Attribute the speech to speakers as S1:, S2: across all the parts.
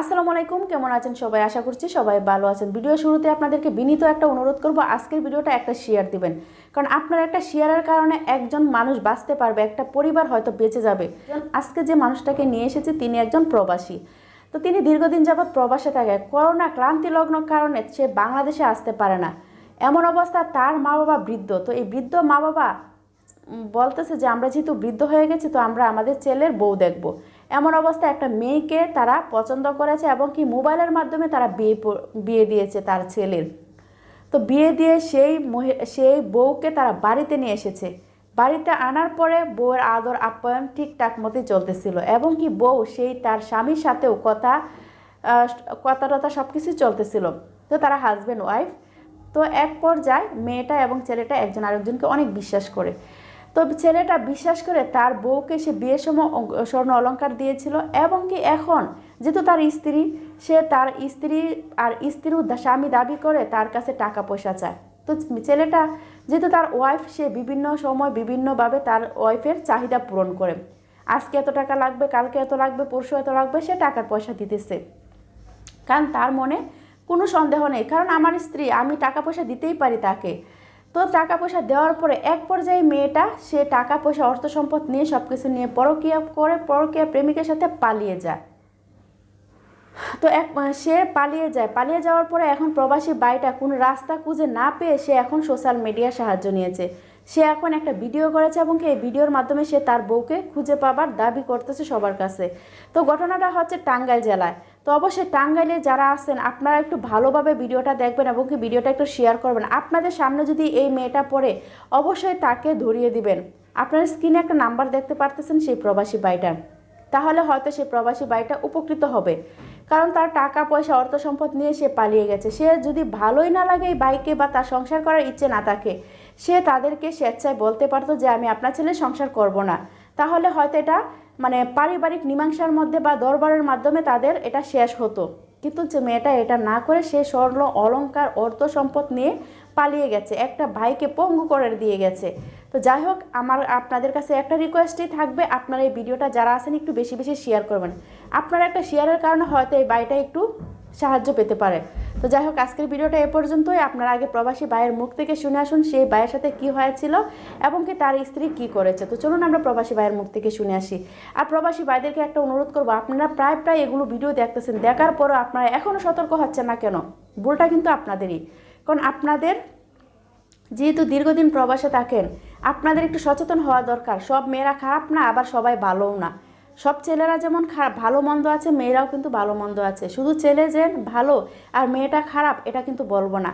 S1: আসসালামু আলাইকুম, কেমন আছেন সবাই? আশা করছি সবাই ভালো আছেন। ভিডিও শুরুতে আপনাদেরকে বিনীত একটা অনুরোধ করব, আজকের ভিডিওটা একটা শেয়ার দিবেন। কারণ আপনার একটা শেয়ারের কারণে একজন মানুষ বাঁচতে পারবে, একটা পরিবার হয়তো বেঁচে যাবে। আজকে যে মানুষটাকে নিয়ে এসেছি, তিনি একজন প্রবাসী। তো তিনি দীর্ঘদিন যাবৎ প্রবাসে থাকে। করোনা ক্লান্তি লগ্ন কারণে সে বাংলাদেশে আসতে পারে না। এমন অবস্থা তার মা বাবা বৃদ্ধ। তো এই বৃদ্ধ মা বাবা বলতেছে যে, আমরা যেহেতু বৃদ্ধ হয়ে গেছি, তো আমরা আমাদের ছেলের বউ দেখব। এমন অবস্থায় একটা মেয়েকে তারা পছন্দ করেছে এবং কি মোবাইলের মাধ্যমে তারা বিয়ে বিয়ে দিয়েছে তার ছেলের। তো বিয়ে দিয়ে সেই সেই বউকে তারা বাড়িতে নিয়ে এসেছে। বাড়িতে আনার পরে বউয়ের আদর, আপ্যায়ন ঠিকঠাক মতোই চলতেছিল এবং কি বউ সেই তার স্বামীর সাথেও কথা কথা টথা সব কিছুই চলতেছিল। তো তারা হাজব্যান্ড ওয়াইফ তো এক পর্যায়ে মেয়েটা এবং ছেলেটা একজন আরেকজনকে অনেক বিশ্বাস করে। তো ছেলেটা বিশ্বাস করে তার বউকে সে বিয়ের সময় স্বর্ণ অলংকার দিয়েছিল এবং কি এখন, যেহেতু তার স্ত্রী, সে তার স্ত্রী আর স্ত্রীর স্বামী দাবি করে তার কাছে টাকা পয়সা চায়। তো ছেলেটা, যেহেতু তার ওয়াইফ সে বিভিন্ন সময় বিভিন্নভাবে তার ওয়াইফের চাহিদা পূরণ করে। আজকে এত টাকা লাগবে, কালকে এত লাগবে, পরশু এত লাগবে, সে টাকার পয়সা দিতেছে। কারণ তার মনে কোনো সন্দেহ নেই। কারণ আমার স্ত্রী, আমি টাকা পয়সা দিতেই পারি তাকে। তো টাকা পয়সা দেওয়ার পরে এক পর্যায়ে মেয়েটা সে টাকা পয়সা অর্থ সম্পদ নিয়ে সব কিছু নিয়ে পরকিয়া করে পরকিয়া প্রেমিকের সাথে পালিয়ে যায়। তো এক, সে পালিয়ে যায়। পালিয়ে যাওয়ার পরে এখন প্রবাসী বাড়িটা কোন রাস্তা খুঁজে না পেয়ে সে এখন সোশ্যাল মিডিয়ার সাহায্য নিয়েছে। সে এখন একটা ভিডিও করেছে এবং এই ভিডিওর মাধ্যমে সে তার বউকে খুঁজে পাবার দাবি করতেছে সবার কাছে। তো ঘটনাটা হচ্ছে টাঙ্গাইল জেলায়। তো অবশ্যই টাঙ্গাইলে যারা আছেন, আপনারা একটু ভালোভাবে ভিডিওটা দেখবেন এবং কি ভিডিওটা একটু শেয়ার করবেন। আপনাদের সামনে যদি এই মেয়েটা পড়ে, অবশ্যই তাকে ধরিয়ে দিবেন। আপনার স্ক্রিনে একটা নাম্বার দেখতে পারতেছেন সেই প্রবাসী বাড়িটার তাহলে হয়তো সে প্রবাসী বাড়িটা উপকৃত হবে। কারণ তার টাকা, পয়সা, অর্থ সম্পদ নিয়ে সে পালিয়ে গেছে। সে যদি ভালোই না লাগে এই বাইকে বা তার সংসার করার ইচ্ছে না থাকে সে তাদেরকে স্বেচ্ছায় বলতে পারতো যে আমি আপনার ছেলে সংসার করব না। তাহলে হয়তো এটা মানে পারিবারিক মীমাংসার মধ্যে বা দরবারের মাধ্যমে তাদের এটা শেষ হতো। কিন্তু যে মেয়েটা এটা না করে সে স্বর্ণ অলংকার অর্থ সম্পদ নিয়ে পালিয়ে গেছে। একটা ভাইকে পঙ্গু করে দিয়ে গেছে। তো যাই হোক, আমার, আপনাদের কাছে একটা রিকোয়েস্টই থাকবে, আপনারা এই ভিডিওটা যারা আছেন একটু বেশি বেশি শেয়ার করবেন। আপনারা একটা শেয়ারের কারণে হয়তো এই বাড়িটা একটু সাহায্য পেতে পারে। তো যাই হোক, আজকের ভিডিওটা এ পর্যন্তই। আপনারা আগে প্রবাসী ভাইয়ের মুখ থেকে শুনে আসুন সেই ভাইয়ের সাথে কি হয়েছিল এবং কি তার স্ত্রী কি করেছে। তো চলুন আমরা প্রবাসী ভাইয়ের মুখ থেকে শুনে আসি। আর প্রবাসী ভাইদেরকে একটা অনুরোধ করব, আপনারা প্রায় প্রায় এগুলো ভিডিও দেখতেছেন, দেখার পরও আপনারা এখনও সতর্ক হচ্ছেন না কেন? ভুলটা কিন্তু আপনাদেরই। কারণ আপনাদের যেহেতু দীর্ঘদিন প্রবাসে থাকেন, আপনাদের একটু সচেতন হওয়া দরকার। সব মেয়েরা খারাপ না, আবার সবাই ভালোও না। সব ছেলেরা যেমন খারাপ ভালো মন্দ আছে, মেয়েরাও কিন্তু ভালো মন্দ আছে। শুধু ছেলে যে ভালো আর মেয়েটা খারাপ, এটা কিন্তু বলব না।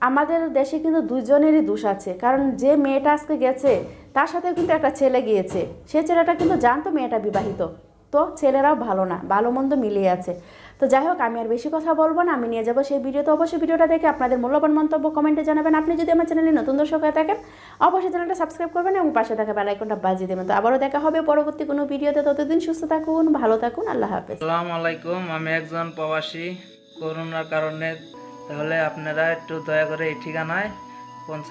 S1: আমাদের দেশে কিন্তু দুজনেরই দোষ আছে। কারণ যে মেয়েটা আজকে গেছে, তার সাথে কিন্তু একটা ছেলে গিয়েছে। সে ছেলেটা কিন্তু জানতো মেয়েটা বিবাহিত। তো ছেলেরাও ভালো না, ভালো মন্দ মিলিয়ে আছে। তো যাই হোক, আমি আর বেশি কথা বলব না, আমি নিয়ে যাব সেই ভিডিওতে অবশ্যই ভিডিওটা দেখে আপনাদের মূল্যবান মন্তব্য কমেন্টে জানাবেন। আপনি যদি আমার চ্যানেলে নতুন দর্শক হয়ে থাকেন, অবশ্যই চ্যানেলটা সাবস্ক্রাইব করবেন এবং পাশে থাকা বেল আইকনটা বাজিয়ে দেবেন। তো আবারও দেখা হবে পরবর্তী কোনো ভিডিওতে ততদিন সুস্থ থাকুন, ভালো থাকুন, আল্লাহ হাফেজ।
S2: আসসালামু আলাইকুম, আমি একজন প্রবাসী, করোনার কারণে। তাহলে আপনারা একটু দয়া করে এই ঠিকানায়